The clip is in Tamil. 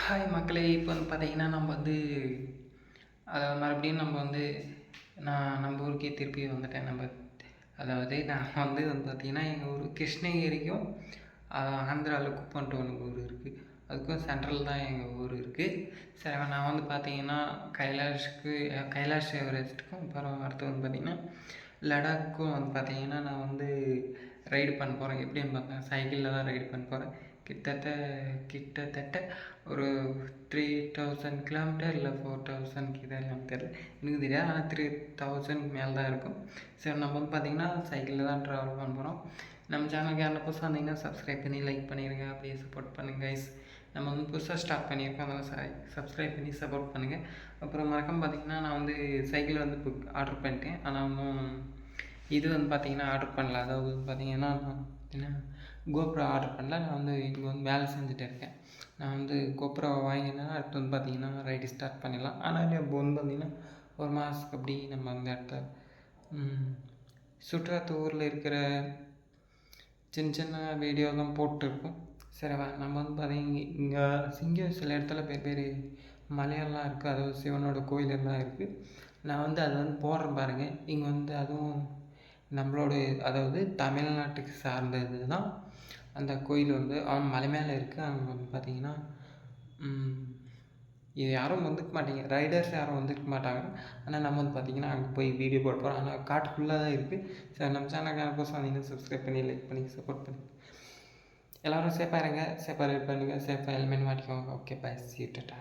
ஹாய் மக்களே இப்போ வந்து பார்த்தீங்கன்னா நம்ம வந்து அதாவது மறுபடியும் நம்ம வந்து நான் நம்ம ஊருக்கே திருப்பி வந்துட்டேன். நம்ம அதாவது நான் வந்து வந்து பார்த்தீங்கன்னா எங்கள் ஊர் கிருஷ்ணகிரிக்கும் ஆந்திராவில் குப்பன்ட்டு ஒன்று ஊர் இருக்குது அதுக்கும் சென்ட்ரல் தான் எங்கள் ஊர் இருக்குது சரி நான் வந்து பார்த்தீங்கன்னா கைலாஷ்க்கு கைலாஷ் எவரெஸ்ட்டுக்கும் அப்புறம் அடுத்து வந்து பார்த்திங்கன்னா லடாக்கும் வந்து பார்த்திங்கன்னா நான் வந்து ரைடு பண்ண போகிறேன் எப்படின்னு பார்த்தா சைக்கிளில் தான் ரைடு பண்ண போகிறேன் கிட்டத்தட்ட கிட்டத்தட்ட ஒரு த்ரீ தௌசண்ட் கிலோமீட்டர் இல்லை ஃபோர் தௌசண்ட் கிட்ட எனக்கு தெரியல. எனக்கு தெரியாது ஆனால் த்ரீ தௌசண்ட் மேலே தான் இருக்கும். சரி நம்ம வந்து பார்த்திங்கன்னா சைக்கிளில் தான் ட்ராவல் பண்ண போகிறோம் நம்ம சேனலுக்கு யாரும் புதுசாக வந்தீங்கன்னா சப்ஸ்கிரைப் பண்ணி லைக் பண்ணிடுங்க அப்படியே சப்போர்ட் பண்ணுங்கள் கைஸ் நம்ம வந்து புதுசாக ஸ்டார்ட் பண்ணியிருக்கோம். அதனால் சாரி சப்ஸ்கிரைப் பண்ணி சப்போர்ட் பண்ணுங்கள் அப்புறம் மறக்காம பார்த்திங்கன்னா நான் வந்து சைக்கிள் வந்து புக் ஆர்டர் பண்ணிட்டேன். ஆனால் இன்னும் இது வந்து பார்த்திங்கன்னா ஆர்டர் பண்ணல. அதாவது பார்த்திங்கன்னா நான் என்ன கோப்ரோ ஆர்டர் பண்ணல. நான் வந்து இங்கே வந்து வேலை செஞ்சுட்டு இருக்கேன். நான் வந்து கோப்ரோ வாங்கினா அடுத்து வந்து பார்த்திங்கன்னா ரைடு ஸ்டார்ட் பண்ணிடலாம். ஆனால் இப்போ வந்து பார்த்திங்கன்னா ஒரு மாதத்துக்கு அப்படி நம்ம அந்த இடத்த சுற்றுலாத்து ஊரில் இருக்கிற சின்ன சின்ன வீடியோ தான் போட்டிருக்கோம். சரி நம்ம வந்து பார்த்தீங்க இங்கே சிங்கம் சில இடத்துல பேர் பேர் மலையெல்லாம் இருக்குது அதாவது சிவனோட கோயில் எல்லாம் இருக்குது நான் வந்து அதை வந்து போடுறேன் பாருங்கள் இங்கே வந்து அதுவும் நம்மளோட அதாவது தமிழ்நாட்டுக்கு சார்ந்தது தான் அந்த கோயில் வந்து அவன் மலை மேலே இருக்குது அங்கே வந்து பார்த்தீங்கன்னா இது யாரும் வந்துக்க மாட்டீங்க. ரைடர்ஸ் யாரும் வந்துக்க மாட்டாங்க. ஆனால் நம்ம வந்து பார்த்திங்கன்னா அங்கே போய் வீடியோ போட போகிறோம் ஆனால் காட்டுக்குள்ளே தான் இருக்குது சரி நம்ம சேனலுக்கு கோசம் வந்தீங்கன்னா சப்ஸ்கிரைப் பண்ணி லைக் பண்ணி சப்போர்ட் பண்ணி. எல்லோரும் சேஃபாக இருங்க. சேஃபாக ரைட் பண்ணுங்கள் சேஃபாக ஹெல்மெட் மாட்டிக்கோங்க. ஓகே பை சீட்டா